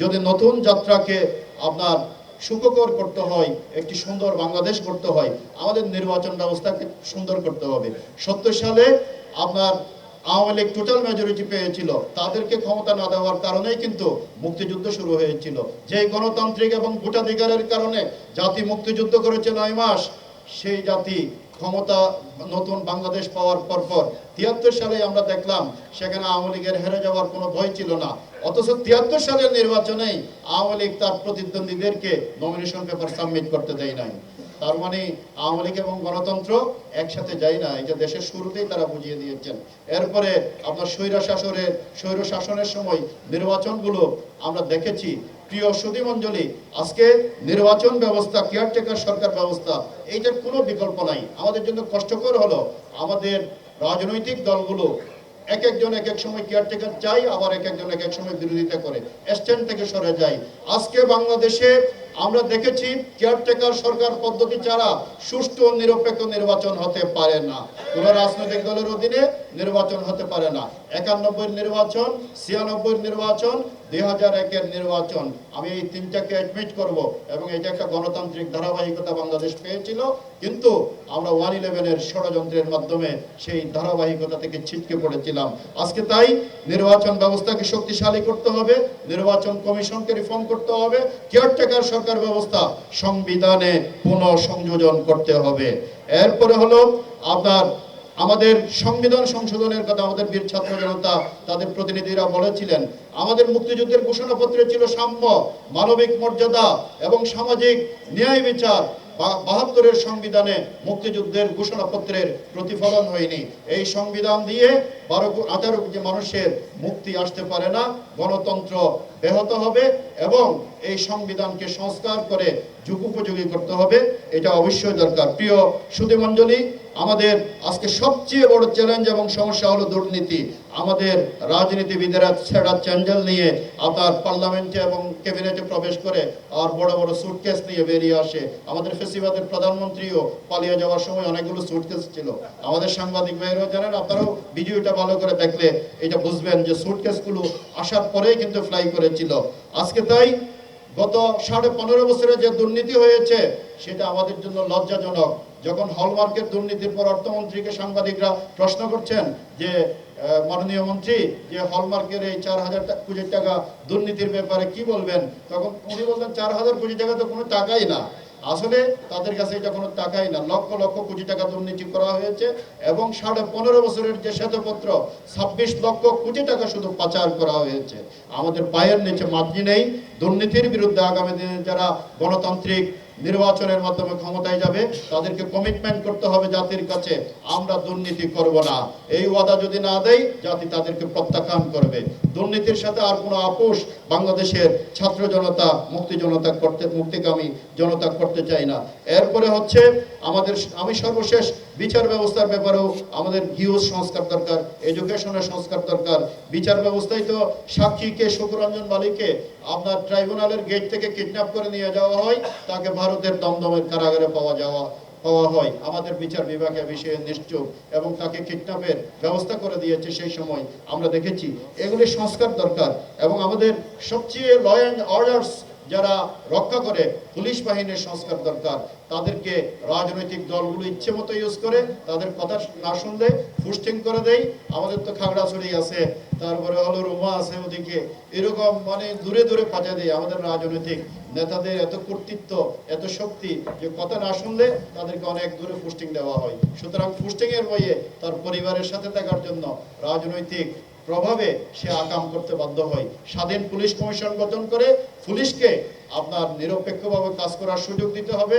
যদি নতুন যাত্রাকে আপনার সুখকর করতে হয়, একটি সুন্দর বাংলাদেশ করতে হয়, আমাদের নির্বাচন ব্যবস্থাকে সুন্দর করতে হবে। সত্তর সালে আপনার আওয়ামী লীগ টোটাল মেজরিটি পেয়েছিল। তাদেরকে ক্ষমতা না দেওয়ার কারণেই কিন্তু মুক্তিযুদ্ধ শুরু হয়েছিল। যে গণতান্ত্রিক এবং ভোটাধিকারের কারণে জাতি মুক্তিযুদ্ধ করেছে নয় মাস, সেই জাতি ক্ষমতা নতুন বাংলাদেশ পাওয়ার পরপর। তিয়াত্তর সালে আমরা দেখলাম, সেখানে আওয়ামী লীগের হেরে যাওয়ার কোনো ভয় ছিল না। অথচ তিয়াত্তর সালের নির্বাচনেই আওয়ামী লীগ তার প্রতিদ্বন্দ্বীদেরকে নমিনেশন পেপার সাবমিট করতে দেয় নাই। তার মানে আওয়ামী লীগ এবং গণতন্ত্র একসাথে যায় না এটা দেশের শুরুতেই তারা বুঝিয়ে দিয়েছেন। এরপরে আপনার স্বৈর শাসনের স্বৈর শাসনের সময় নির্বাচনগুলো আমরা দেখেছি। প্রিয় সুদী মঞ্জলি আজকে নির্বাচন ব্যবস্থা কেয়ারটেকার সরকার ব্যবস্থা, এইটার কোনো বিকল্প নাই। আমাদের জন্য কষ্টকর হলো আমাদের রাজনৈতিক দলগুলো এক একজন এক এক সময় কেয়ারটেকার চাই আবার এক একজন এক এক সময় বিরোধিতা করে। স্ট্যান্ড থেকে সরে যায়। আজকে বাংলাদেশে আমরা দেখেছি কেয়ারটেকার সরকার পদ্ধতি ছাড়া সুষ্ঠু নিরপেক্ষ নির্বাচন হতে পারে না। কোন রাজনৈতিক দলের অধীনে নির্বাচন হতে পারে না। একানব্বই নির্বাচন ছিয়ানব্বই নির্বাচন দুই নির্বাচন, আমি এই তিনটাকে অ্যাডমিট করব এবং এটা একটা গণতান্ত্রিক ধারাবাহিকতা বাংলাদেশ পেয়েছিল, কিন্তু আমরা ওয়ান ইলেভেনের ষড়যন্ত্রের মাধ্যমে সেই ধারাবাহিকতা থেকে ছিটকে পড়েছিলাম। আজকে তাই নির্বাচন ব্যবস্থাকে শক্তিশালী করতে হবে, নির্বাচন কমিশনকে রিফর্ম করতে হবে কেয়ারটেকার সরকার ব্যবস্থা সংবিধানে পুনঃ সংযোজন করতে হবে। এরপরে হলো আপনার আমাদের সংবিধান সংশোধনের কথা আমাদের বীর ছাত্র জনতা তাদের প্রতিনিধিরা বলেছিলেন। আমাদের মুক্তিযুদ্ধের ঘোষণাপত্রে ছিল সাম্য, মানবিক মর্যাদা এবং সামাজিক ন্যায় বিচার। বাহাত্তরের সংবিধানে মুক্তিযুদ্ধের ঘোষণাপত্রের প্রতিফলন হয়নি। এই সংবিধান দিয়ে বারো আঠারো কোটি মানুষের মুক্তি আসতে পারে না, গণতন্ত্র ব্যাহত হবে এবং এই সংবিধানকে সংস্কার করে যুগোপযোগী করতে হবে। এটা অবশ্যই দরকার। প্রিয় সুধীমণ্ডলী আমাদের আজকে সবচেয়ে বড় চ্যালেঞ্জ এবং সমস্যা হলো দুর্নীতি। আমাদের রাজনীতিবিদেরা ছেঁড়া চ্যান্ডেল নিয়ে আপনার পার্লামেন্টে এবং ক্যাবিনেটে প্রবেশ করে আর বড় বড় সুটকেস নিয়ে বেরিয়ে আসে। আমাদের ফেসিবাদের প্রধানমন্ত্রীও পালিয়ে যাওয়ার সময় অনেকগুলো সুটকেস ছিল। আমাদের সাংবাদিক ভাইরাও জানেন, আপনারাও ভিডিওটা ভালো করে দেখলে এটা বুঝবেন যে সুটকেসগুলো আসার পরেই কিন্তু ফ্লাই করেছিল। আজকে তাই গত সাড়ে পনেরো বছরে যে দুর্নীতি হয়েছে, সেটা আমাদের জন্য লজ্জাজনক। যখন হলমার্কের দুর্নীতির পর অর্থমন্ত্রীকে সাংবাদিকরা প্রশ্ন করছেন যে মাননীয় মন্ত্রী, যে হলমার্কের এই চার হাজার কোটি টাকা দুর্নীতির ব্যাপারে কি বলবেন? তখন উনি বললেন, চার হাজার কোটি টাকা তো কোনো টাকাই না। আসলে তাদের কাছে এটা কোনো টাকাই না। লক্ষ লক্ষ কোটি টাকা দুর্নীতি করা হয়েছে এবং সাড়ে পনেরো বছরের যে শ্বেতপত্র, ছাব্বিশ লক্ষ কোটি টাকা শুধু পাচার করা হয়েছে। আমাদের পায়ের নিচে মাতৃ নেই। দুর্নীতির বিরুদ্ধে আগামী দিনে যারা গণতান্ত্রিক নির্বাচনের মাধ্যমে ক্ষমতায় যাবে, তাদেরকে কমিটমেন্ট করতে হবে জাতির কাছে। আমরা দুর্নীতি করব না। এই ওয়াদা যদি না দেয় জাতি তাদেরকে প্রত্যাখ্যান করবে। দুর্নীতির সাথে আর কোনো আপোষ বাংলাদেশের ছাত্র জনতা, মুক্তি জনতা করতে মুক্তিকামী জনতা করতে চায় না। এরপরে হচ্ছে আমাদের আমি সর্বশেষ বিচার ব্যবস্থার ব্যাপারেও আমাদের হিউজ সংস্কার দরকার, এডুকেশনের সংস্কার দরকার। বিচার ব্যবস্থায় তো সাক্ষীকে শুকুরঞ্জন বালিকে আপনার ট্রাইব্যুনালের গেট থেকে কিডন্যাপ করে নিয়ে যাওয়া হয়, তাকে ভারতের দমদমের কারাগারে পাওয়া যাওয়া, পাওয়া হয়। আমাদের বিচার বিভাগে বিষয়ে নিশ্চুপ এবং তাকে কিডন্যাপের ব্যবস্থা করে দিয়েছে সেই সময় আমরা দেখেছি। এগুলি সংস্কার দরকার এবং আমাদের সবচেয়ে ল অ্যান্ড অর্ডার্স যারা রক্ষা করে পুলিশ বাহিনীর সংস্কার দরকার, তাদেরকে রাজনৈতিক দলগুলো ইচ্ছে মতো ইউজ করে, তাদের কথা না শুনলে ফুস্টিং করে দেয় আমাদের তো খাগড়াছড়ি আছে, তারপরে হলো রুমা আছে ওদিকে। এরকম মানে দূরে দূরে পাজা দেয় আমাদের রাজনৈতিক নেতাদের এত কর্তৃত্ব, এত শক্তি যে কথা না শুনলে তাদেরকে অনেক দূরে পোস্টিং দেওয়া হয়। সুতরাং পোস্টিং এর বইয়ে তার পরিবারের সাথে থাকার জন্য রাজনৈতিক প্রভাবে সে আকাম করতে বাধ্য হয়। স্বাধীন পুলিশ কমিশন গঠন করে পুলিশকে আপনার নিরপেক্ষভাবে কাজ করার সুযোগ দিতে হবে।